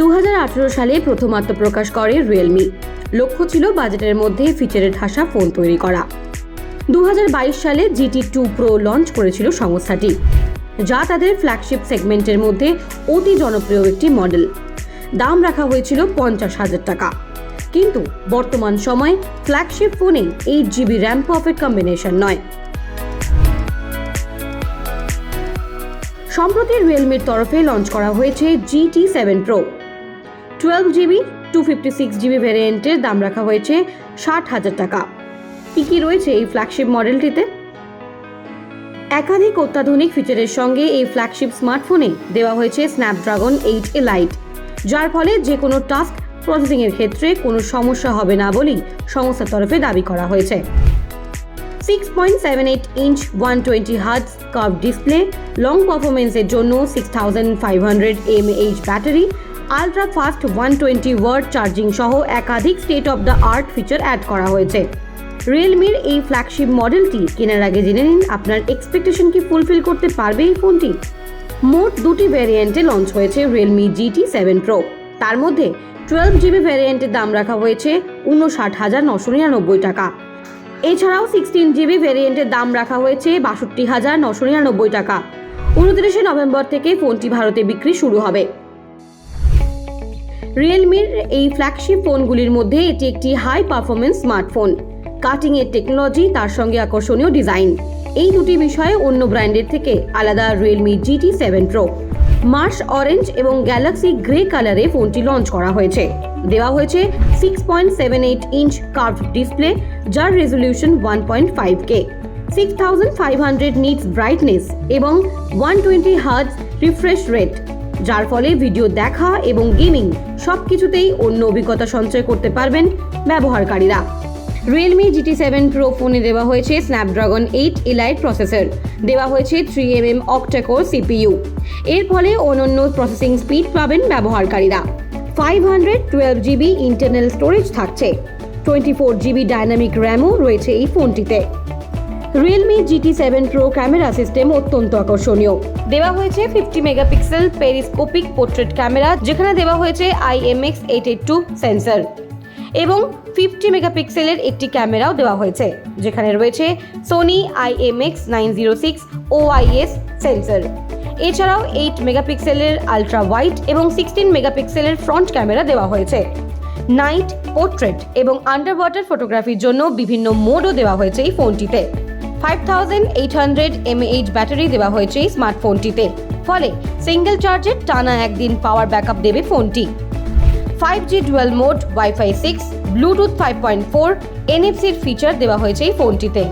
দু হাজার আঠেরো সালে প্রথম আত্মপ্রকাশ করে রিয়েলমি লক্ষ্য ছিল বাজেটের মধ্যে ফিচারে ঠাসা ফোন তৈরি করা। দু হাজার বাইশ সালে জিটি টু প্রো লঞ্চ করেছিল সংস্থাটি, যা তাদের ফ্ল্যাগশিপ সেগমেন্টের মধ্যে অতি জনপ্রিয় একটি মডেল দাম রাখা হয়েছিল পঞ্চাশ হাজার টাকা। কিন্তু বর্তমান সময়ে ফ্ল্যাগশিপ ফোনে eight GB RAM perfect combination নয়। সম্প্রতি রিয়েলমির তরফে লঞ্চ করা হয়েছে GT seven pro twelve GB two fifty six GB ভ্যারিয়েন্টের দাম রাখা হয়েছে ষাট হাজার টাকা। কী কী রয়েছে এই ফ্ল্যাগশিপ মডেলটিতে একাধিক অত্যাধুনিক ফিচারের সঙ্গে এই ফ্ল্যাগশিপ স্মার্টফোনে দেওয়া হয়েছে স্ন্যাপড্রাগন এইট এ লাইট যার ফলে যে কোনো টাস্ক প্রসেসিংয়ের ক্ষেত্রে কোনো সমস্যা হবে না বলেই সংস্থার তরফে দাবি করা হয়েছে। Six point seven eight inch one twenty hertz curve display long পারফরমেন্সের জন্য six thousand five hundred M H battery ultra fast one twenty watt charging সহ একাধিক state of the art feature add করা হয়েছে। রিয়েলমির এই ফ্ল্যাগশিপ মডেলটি কেনার আগে জেনে নিন, আপনার এক্সপেকটেশন কি ফুলফিল করতে পারবে এই ফোনটি? মোট দুটি ভ্যারিয়েন্টে লঞ্চ হয়েছে রিয়েলমি জিটি সেভেন প্রো তার মধ্যে টুয়েলভ জিবি ভ্যারিয়েন্টের দাম রাখা হয়েছে উনষাট হাজার নশো নিরানব্বই টাকা। এছাড়াও সিক্সটিন জিবি ভ্যারিয়েন্টের দাম রাখা হয়েছে বাষট্টি হাজার নশো নিরানব্বই টাকা। উনত্রিশে নভেম্বর থেকে ফোনটি ভারতে বিক্রি শুরু হবে। রিয়েলমির এই ফ্ল্যাগশিপ ফোনগুলির মধ্যে এটি একটি হাই পারফরমেন্স স্মার্টফোন কাটিং এর টেকনোলজি তার সঙ্গে আকর্ষণীয় ডিজাইন এই দুটি বিষয়ে অন্য ব্র্যান্ডের থেকে আলাদা Realme GT seven pro Mars orange এবং গ্যালাক্সি গ্রে কালারে ফোনটি লঞ্চ করা হয়েছে। দেওয়া হয়েছে six point seven eight inch curve display যার resolution one point five K six thousand five hundred nits brightness এবং one twenty hertz refresh rate যার ফলে ভিডিও দেখা এবং গেমিং সব কিছুতেই অন্য অভিজ্ঞতা সঞ্চয় করতে পারবেন ব্যবহারকারীরা। রিয়েলমি জিটি সেভেন প্রো ফোনে দেওয়া হয়েছে স্ন্যাপড্রাগন এইট ইলাইট প্রসেসর দেওয়া হয়েছে three M M octa core CPU এর ফলে অনন্য প্রসেসিং স্পিড পাবেন ব্যবহারকারীরা। Five hundred twelve GB internal storage থাকছে। টোয়েন্টি ফোর জিবি ডাইনামিক র্যামও রয়েছে এই ফোনটিতে। Realme GT seven pro camera system অত্যন্ত আকর্ষণীয়। দেওয়া হয়েছে fifty megapixel periscopic portrait camera যেখানে দেওয়া হয়েছে IMX eight eight two sensor এবং ফিফটি মেগাপিক্সেলের একটি ক্যামেরাও দেওয়া হয়েছে, যেখানে রয়েছে Sony IMX nine zero six OIS sensor এছাড়াও এইট মেগাপিক্সেলের আলট্রা ওয়াইড এবং সিক্সটিন মেগাপিক্সেলের ফ্রন্ট ক্যামেরা দেওয়া হয়েছে। নাইট পোর্ট্রেট এবং আন্ডার ওয়াটার ফটোগ্রাফির জন্য বিভিন্ন মোডও দেওয়া হয়েছে এই ফোনটিতে five thousand eight hundred battery দেওয়া হয়েছে এই স্মার্টফোনটিতে। ফলে সিঙ্গেল চার্জে টানা একদিন পাওয়ার ব্যাকআপ দেবে ফোনটি। Five G dual mode WiFi six Bluetooth five point four এনএফসির feature দেওয়া হয়েছে এই ফোনটিতে।